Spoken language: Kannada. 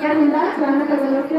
ನಮಸ್ಕಾರದಿಂದ ಸ್ವಾಗತ ಗೌರವ